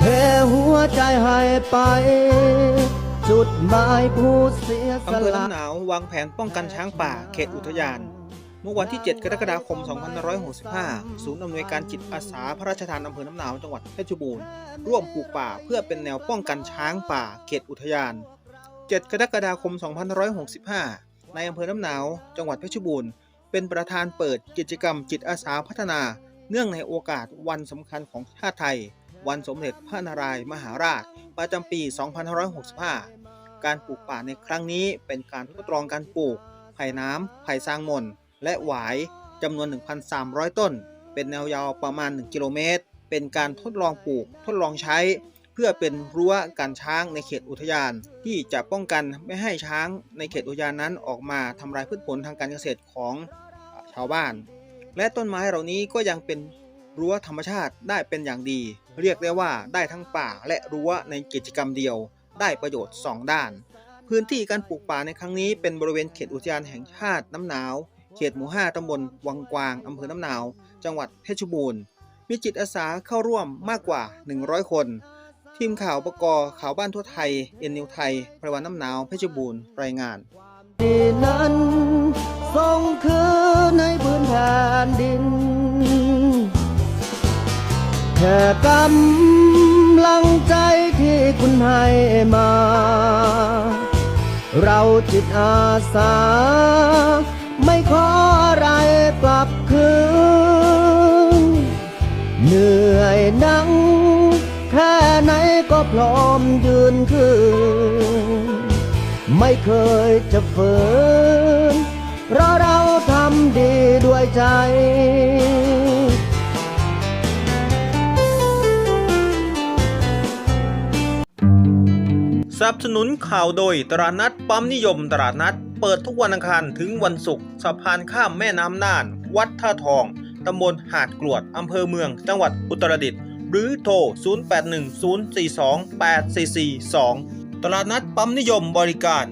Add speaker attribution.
Speaker 1: เทหัวใจให้ไป จุดหมายผู้เสียส
Speaker 2: อำเภอ
Speaker 1: ละ
Speaker 2: น้ำหนาววางแผนป้องกันช้างป่าเขตอุทยาน เมื่อวันที่ 7 กรกฎาคม 2565 ศูนย์อำนวยการจิตอาสาพระราชทานอำเภอน้ำหนาวจังหวัดเพชรบูรณ์ร่วมปลูกป่าเพื่อเป็นแนวป้องกันช้างป่าเขตอุทยาน 7 กรกฎาคม 2565 ในอำเภอน้ำหนาวจังหวัดเพชรบูรณ์เป็นประธานเปิดกิจกรรมจิตอาสาพัฒนา เนื่องในโอกาสวันสำคัญของชาติไทย วันสมเด็จพระนารายณ์มหาราช ประจำปี 2565 การปลูกป่าในครั้งนี้เป็นการทดลองการปลูกไผ่น้ำไผ่ซางมน และหวายจำนวน 1,300 ต้น เป็นแนวยาวประมาณ 1 กิโลเมตร เป็นการทดลองปลูกทดลองใช้ เพื่อเป็นรั้วกันช้างในเขตอุทยาน ที่จะป้องกันไม่ให้ช้างในเขตอุทยานนั้นออกมาทำลายพืชผลทางการเกษตรของชาวบ้าน และต้นไม้เหล่านี้ก็ยังเป็น รั้วธรรมชาติได้เป็นอย่างดี เรียกได้ว่าได้ทั้งป่าและรั้วในกิจกรรมเดียว ได้ประโยชน์ 2 ด้าน พื้นที่การปลูกป่าในครั้งนี้เป็นบริเวณเขตอุทยานแห่งชาติน้ำหนาว เขตหมู่5ตำบลวังกวางอำเภอน้ำหนาว จังหวัดเพชรบูรณ์มีจิตอาสาเข้าร่วมมากกว่า 100 คน ทีมข่าวประกอข่าวบ้านทั่วไทย เอ็นนิวไทยประวันน้ำหนาวเพชรบูรณ์รายงาน
Speaker 1: เนั้นส่งคืนในพื้นแผ่นดิน แค่กำลังใจที่คุณให้มา เราจิตอาสา ไม่ขออะไรกลับคืน เหนื่อยหนัง แค่ไหนก็พร้อมยืนขึ้นไม่เคยจะฝืนเพราะเราทำดีด้วยใจ
Speaker 2: สนับสนุนข่าวโดยตลาดนัดปั๊มนิยมตลาดนัด เปิดทุกวันอังคารถึงวันศุกร์สะพานข้ามแม่น้ำน่าน วัดท่าทอง ตำบลหาดกรวด อำเภอเมือง จังหวัดอุตรดิตถ์หรือโทร 0810428442 ตลาดนัดปั๊มนิยมบริการ